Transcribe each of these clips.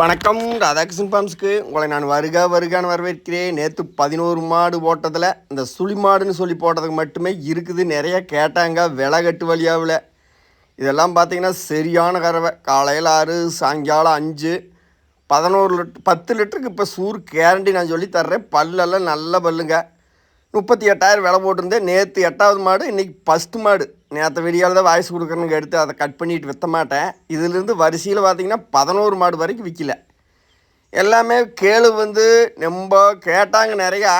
வணக்கம் ராதாகிருஷ்ணன் ஃபார்ம்ஸ்க்கு உங்களை நான் வருக வருகான்னு வரவேற்கிறேன். நேற்று பதினோரு மாடு போட்டதில் இந்த சுழி மாடுன்னு சொல்லி போட்டதுக்கு மட்டுமே இருக்குது. நிறைய கேட்டாங்க விலை கட்டு வழியாவில். இதெல்லாம் பார்த்தீங்கன்னா சரியான கறவை. காலையில் ஆறு சாயங்காலம் அஞ்சு. பதினோரு லிட்டர் பத்து லிட்டருக்கு இப்போ சூர் கேரண்டி நான் சொல்லி தர்றேன். பல்லெல்லாம் நல்ல பல்லுங்க. முப்பத்தி எட்டாயிரம் விலை போட்டிருந்தேன். நேற்று எட்டாவது மாடு இன்றைக்கி ஃபஸ்ட்டு மாடு. நேற்று வீடியோவில் தான் வாய்ஸ் கொடுக்குறனுக்கு எடுத்து அதை கட் பண்ணிட்டு விற்ற மாட்டேன். இதிலிருந்து வரிசையில் பார்த்தீங்கன்னா பதினோரு மாடு வரைக்கும் விற்கல எல்லாமே கேளு வந்து ரொம்ப கேட்டாங்க நிறையா.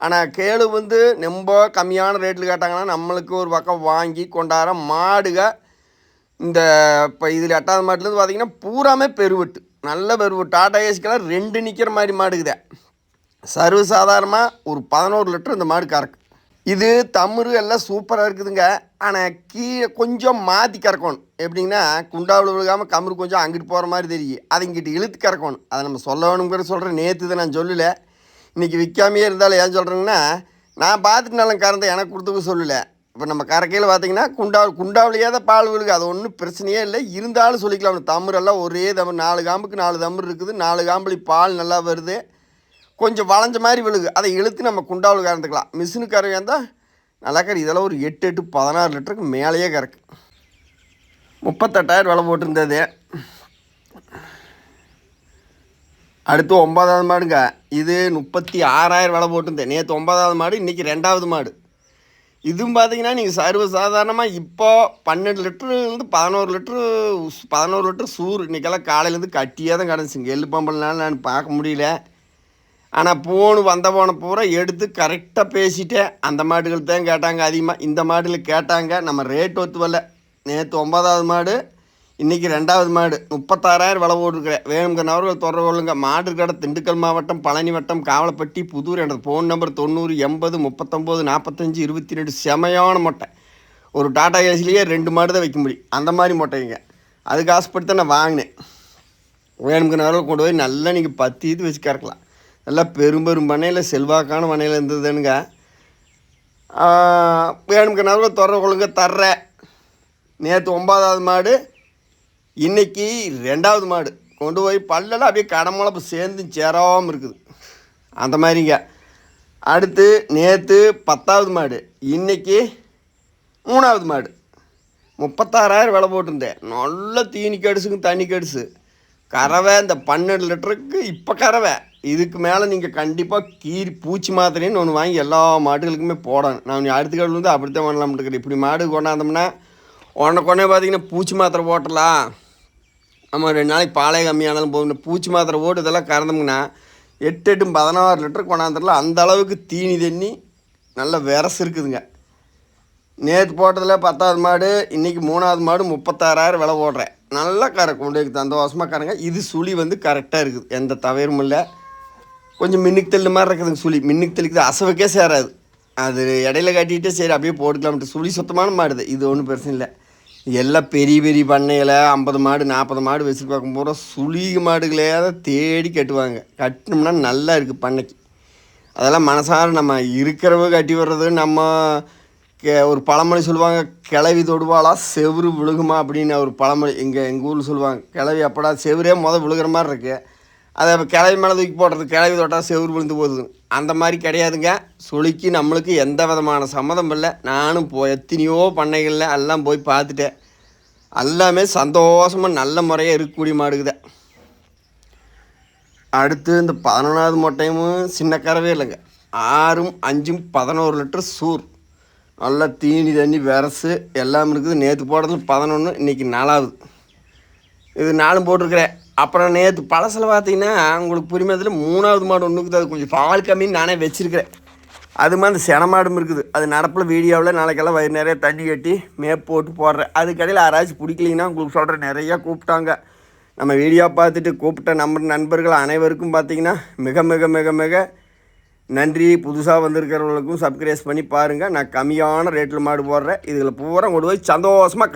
ஆனால் கேளு வந்து ரொம்ப கம்மியான ரேட்டில் கேட்டாங்கன்னா நம்மளுக்கு ஒரு பக்கம் வாங்கி கொண்டாட மாடுக இந்த இப்போ இதில் எட்டாவது மாட்டுலேருந்து பார்த்திங்கன்னா பூராமே பெருவெட்டு. நல்ல பெருவெட்டு. டாடா ஏசிக்கெல்லாம் ரெண்டு நிற்கிற மாதிரி மாடுக்குதே. சர்வசாதாரணமாக ஒரு பதினோரு லிட்டர் இந்த மாடு கறக்கு இது தமிழ் எல்லாம் சூப்பராக இருக்குதுங்க. ஆனால் கீழே கொஞ்சம் மாற்றி கறக்கணும். எப்படிங்கன்னா குண்டாவில் விழுகாமல் கமுறு கொஞ்சம் அங்கிட்டு போகிற மாதிரி தெரியும் அதை இங்கிட்டு இழுத்து கறக்கணும். அதை நம்ம சொல்ல வேணுங்கிற சொல்கிறேன் நேற்று தான் நான் சொல்லலை. இன்றைக்கி விற்காமையே இருந்தாலும் ஏன் சொல்கிறேங்கன்னா நான் பார்த்துட்டு நல்லா கறந்த எனக்கு கொடுத்துக்க சொல்லலை. இப்போ நம்ம கறக்கையில் பார்த்தீங்கன்னா குண்டாவில் குண்டாவிலேயே தான் பால் விழுகு அது ஒன்றும் பிரச்சனையே இல்லை. இருந்தாலும் சொல்லிக்கலாம். தமிழெல்லாம் ஒரே தமிழ் நாலு காம்புக்கு நாலு தமிழ் இருக்குது. நாலு காம்புலி பால் நல்லா வருது. கொஞ்சம் வளைஞ்ச மாதிரி விழுகு. அதை இழுத்து நம்ம குண்டாவில் கறந்துக்கலாம். மிஷினு கறவை இருந்தால் நல்லா கறி. இதெல்லாம் ஒரு எட்டு எட்டு பதினாறு லிட்டருக்கு மேலேயே கறக்கு. முப்பத்தெட்டாயிரம் விலை போட்டிருந்தது. அடுத்து ஒன்பதாவது மாடுங்க. இது முப்பத்தி ஆறாயிரம் விலை போட்டிருந்தேன் நேற்று ஒன்பதாவது மாடு இன்றைக்கி ரெண்டாவது மாடு. இதுவும் பார்த்தீங்கன்னா நீங்கள் சர்வ சாதாரணமாக இப்போ பன்னெண்டு லிட்டருலேருந்து பதினோரு லிட்ரு பதினோரு லிட்டரு சூறு. இன்றைக்கெல்லாம் காலையிலேருந்து கட்டியாக தான் கிடந்துச்சுங்க எள்ளு பம்பல்னால நான் பார்க்க முடியல. ஆனால் போன் வந்த போன பூரா எடுத்து கரெக்டாக பேசிட்டேன் அந்த மாடுகள் தான் கேட்டாங்க அதிகமாக இந்த மாடுகள் கேட்டாங்க. நம்ம ரேட் ஒத்து வரல நேற்று ஒன்பதாவது மாடு இன்றைக்கி ரெண்டாவது மாடு. முப்பத்தாறாயிரம் விலை போட்டுருக்கிறேன். வேணுங்கிறவர்கள் தொடர்பு கொள்ளுங்க. மாடு கடை திண்டுக்கல் மாவட்டம் பழனி வட்டம் காவலப்பட்டி புதூர் எனது ஃபோன் நம்பர் தொண்ணூறு எண்பது முப்பத்தொம்போது நாற்பத்தஞ்சு இருபத்தி ரெண்டு செமையான மொட்டை. ஒரு டாடா ஏசிலேயே ரெண்டு மாடு தான் வைக்க முடியும். அந்த மாதிரி மொட்டைங்க. அதுக்கு ஆசைப்பட்டு தான் நான் வாங்கினேன். வேணுங்கிறவர்கள் கொண்டு போய் நல்லா நீங்கள் பத்து இது வச்சு கறக்கலாம். நல்லா பெரும் பெரும் பண்ணையில் செல்வாக்கான பண்ணையில் இருந்ததுனுங்க. நல்ல தொடர்பு கொழுங்க தர்ற நேற்று ஒன்பதாவது மாடு இன்றைக்கி ரெண்டாவது மாடு. கொண்டு போய் பல்லெல்லாம் அப்படியே கடமுளப்பு சேர்ந்து சேராமல் இருக்குது. அந்த மாதிரிங்க. அடுத்து நேற்று பத்தாவது மாடு இன்றைக்கி மூணாவது மாடு. முப்பத்தாறாயிரம் விலை போட்டிருந்தேன். நல்ல தீனி கடிச்சுங்க தண்ணி கடிசு கறவை இந்த பன்னெண்டு லிட்டருக்கு இப்போ கறவை. இதுக்கு மேலே நீங்கள் கண்டிப்பாக கீரி பூச்சி மாத்திரைன்னு ஒன்று வாங்கி எல்லா மாடுகளுக்குமே போடணும். நான் அடுத்த கடவுள் வந்து அப்படித்தான் பண்ணலாம்னு இருக்கிறேன். இப்படி மாடு கொண்டாந்தோம்னா உடனே கொண்டே பார்த்தீங்கன்னா பூச்சி மாத்திரை போட்டலாம் நம்ம ரெண்டு நாளைக்கு பாலை கம்மியானாலும் போதும். பூச்சி மாத்திரை போட்டு இதெல்லாம் கறந்தோம்னா எட்டு எட்டு பதினாறு லிட்டர் கொண்டாந்துடலாம். அந்த அளவுக்கு தீனி தண்ணி நல்ல விரசு இருக்குதுங்க. நேற்று போட்டதில் பத்தாவது மாடு இன்றைக்கி மூணாவது மாடு முப்பத்தாறாயிரம் விலை போடுறேன். நல்லா கறக்கும். கொண்டு போய் சந்தோஷமாக கறங்க. இது சுழி வந்து கரெக்டாக இருக்குது. எந்த தவறும் இல்லை. கொஞ்சம் மின்னுக்கு தெல்லு மாதிரி இருக்குதுங்க சுழி. மின்னுக்கு தெளிக்குது. அசவுக்கே சேராது. அது இடையில கட்டிகிட்டே சரி அப்படியே போட்டுக்கலாம்ட்டு சுழி சுத்தமான மாடுது. இது ஒன்றும் பிரச்சனை இல்லை. எல்லாம் பெரிய பெரிய பண்ணையில் ஐம்பது மாடு நாற்பது மாடு வச்சுட்டு பார்க்கும் போகிறோம் சுழி மாடுகளே தான் தேடி கட்டுவாங்க. கட்டினோம்னா நல்லா இருக்குது பண்ணைக்கு. அதெல்லாம் மனசார நம்ம இருக்கிறவங்க கட்டி வர்றது நம்ம கே ஒரு பழமொழி சொல்லுவாங்க கிளவி தொடுவாளா செவுரு விழுகுமா? அப்படின்னு ஒரு பழமொழி இங்கே எங்கள் ஊரில் சொல்லுவாங்க. கிளவி அப்படா செவரே மொதல் விழுகிற மாதிரி இருக்குது அதை இப்போ கிளவி மேலே தூக்கி போடுறது கிளவி தொட்டால் செவரு விழுந்து போகுது. அந்த மாதிரி கிடையாதுங்க. சுளுக்கி நம்மளுக்கு எந்த விதமான சம்மதம் இல்லை. நானும் போ எத்தனையோ பண்ணைகளில் எல்லாம் போய் பார்த்துட்டேன். எல்லாமே சந்தோஷமாக நல்ல முறையாக இருக்கக்கூடிய மாடுக்குதே அடுத்து இந்த பதினொன்றாவது மொட்டையும் சின்ன கறவே இல்லைங்க. ஆறும் அஞ்சும் பதினோரு லிட்டர் சூர். நல்லா தீனி தண்ணி விரசு எல்லாம் இருக்குது. நேற்று போடுறது பதினொன்று இன்றைக்கி நாலாவது. இது நாலும் போட்டிருக்கிறேன். அப்புறம் நேற்று பழசில் பார்த்தீங்கன்னா உங்களுக்கு புரிமையத்தில் மூணாவது மாடு ஒன்று இருக்குது. அது கொஞ்சம் பால் கம்மின்னு நானே வச்சுருக்கிறேன். அது மாதிரி அந்த செனமாடும் இருக்குது. அது நடப்பில் வீடியோவில் நாளைக்கெல்லாம் வயிறு நிறைய தண்ணி கட்டி மேப் போட்டு போடுறேன். அதுக்கடையில் யாராச்சும் பிடிக்கலிங்கன்னா உங்களுக்கு சொல்கிறேன் நிறையா கூப்பிட்டாங்க. நம்ம வீடியோ பார்த்துட்டு கூப்பிட்ட நம்ம நண்பர்கள் அனைவருக்கும் பார்த்தீங்கன்னா மிக மிக மிக மிக நன்றி. புதுசாக வந்திருக்கிறவங்களுக்கும் சப்ஸ்கிரைஸ் பண்ணி பாருங்கள் நான் கம்மியான ரேட்டில் மாடு போடுறேன். இதில் பூரா கொண்டு போய் சந்தோஷமாக